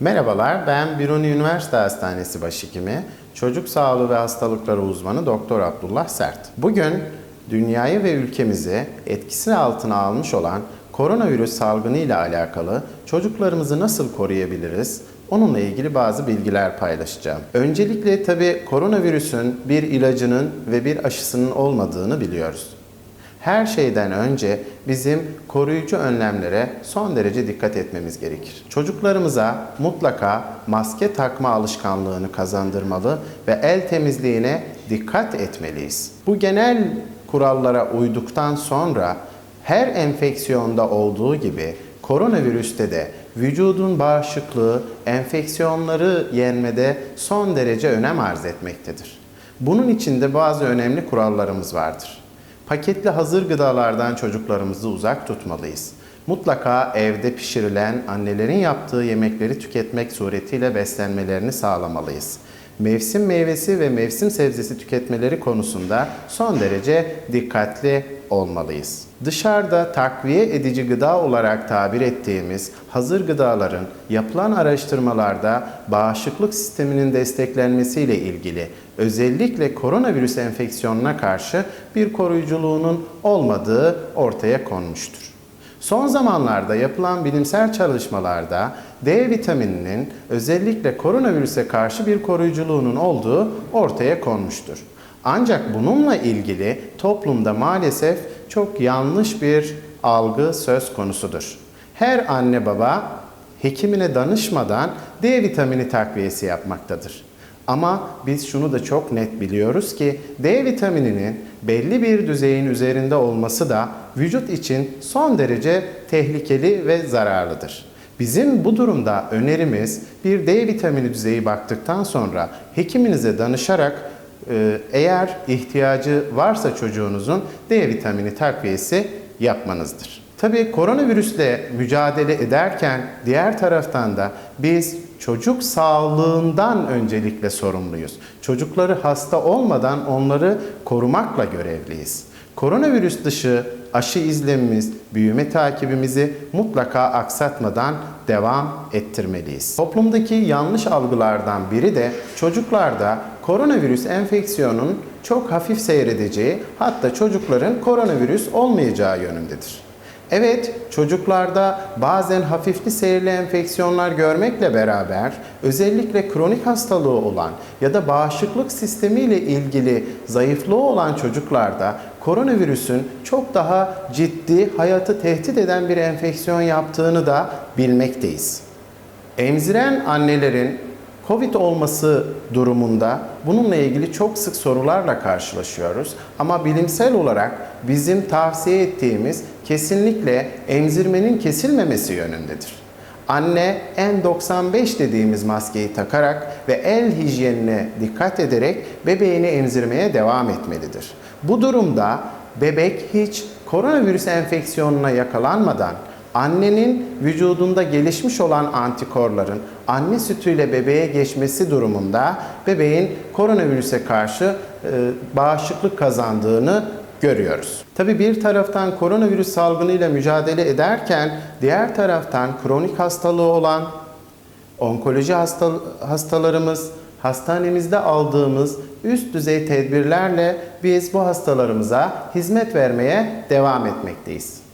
Merhabalar, ben Biruni Üniversite Hastanesi Başhekimi, Çocuk Sağlığı ve Hastalıkları uzmanı Doktor Abdullah Sert. Bugün dünyayı ve ülkemizi etkisi altına almış olan koronavirüs salgını ile alakalı çocuklarımızı nasıl koruyabiliriz? Onunla ilgili bazı bilgiler paylaşacağım. Öncelikle tabii koronavirüsün bir ilacının ve bir aşısının olmadığını biliyoruz. Her şeyden önce bizim koruyucu önlemlere son derece dikkat etmemiz gerekir. Çocuklarımıza mutlaka maske takma alışkanlığını kazandırmalı ve el temizliğine dikkat etmeliyiz. Bu genel kurallara uyduktan sonra her enfeksiyonda olduğu gibi koronavirüste de vücudun bağışıklığı enfeksiyonları yenmede son derece önem arz etmektedir. Bunun için de bazı önemli kurallarımız vardır. Paketli hazır gıdalardan çocuklarımızı uzak tutmalıyız. Mutlaka evde pişirilen annelerin yaptığı yemekleri tüketmek suretiyle beslenmelerini sağlamalıyız. Mevsim meyvesi ve mevsim sebzesi tüketmeleri konusunda son derece dikkatli olmalıyız. Dışarıda takviye edici gıda olarak tabir ettiğimiz hazır gıdaların yapılan araştırmalarda bağışıklık sisteminin desteklenmesiyle ilgili özellikle koronavirüs enfeksiyonuna karşı bir koruyuculuğunun olmadığı ortaya konmuştur. Son zamanlarda yapılan bilimsel çalışmalarda D vitamininin özellikle koronavirüse karşı bir koruyuculuğunun olduğu ortaya konmuştur. Ancak bununla ilgili toplumda maalesef çok yanlış bir algı söz konusudur. Her anne baba hekimine danışmadan D vitamini takviyesi yapmaktadır. Ama biz şunu da çok net biliyoruz ki D vitamininin belli bir düzeyin üzerinde olması da vücut için son derece tehlikeli ve zararlıdır. Bizim bu durumda önerimiz bir D vitamini düzeyi baktıktan sonra hekiminize danışarak eğer ihtiyacı varsa çocuğunuzun D vitamini takviyesi yapmanızdır. Tabii koronavirüsle mücadele ederken diğer taraftan da biz çocuk sağlığından öncelikle sorumluyuz. Çocukları hasta olmadan onları korumakla görevliyiz. Koronavirüs dışı aşı izlemimiz, büyüme takibimizi mutlaka aksatmadan devam ettirmeliyiz. Toplumdaki yanlış algılardan biri de çocuklarda koronavirüs enfeksiyonun çok hafif seyredeceği, hatta çocukların koronavirüs olmayacağı yönündedir. Evet, çocuklarda bazen hafifli seyirli enfeksiyonlar görmekle beraber özellikle kronik hastalığı olan ya da bağışıklık sistemiyle ilgili zayıflığı olan çocuklarda koronavirüsün çok daha ciddi, hayatı tehdit eden bir enfeksiyon yaptığını da bilmekteyiz. Emziren annelerin Covid olması durumunda bununla ilgili çok sık sorularla karşılaşıyoruz. Ama bilimsel olarak bizim tavsiye ettiğimiz kesinlikle emzirmenin kesilmemesi yönündedir. Anne N95 dediğimiz maskeyi takarak ve el hijyenine dikkat ederek bebeğini emzirmeye devam etmelidir. Bu durumda bebek hiç koronavirüs enfeksiyonuna yakalanmadan annenin vücudunda gelişmiş olan antikorların anne sütüyle bebeğe geçmesi durumunda bebeğin koronavirüse karşı e, bağışıklık kazandığını görüyoruz. Tabi bir taraftan koronavirüs salgınıyla mücadele ederken diğer taraftan kronik hastalığı olan onkoloji hasta, hastalarımız, hastanemizde aldığımız üst düzey tedbirlerle biz bu hastalarımıza hizmet vermeye devam etmekteyiz.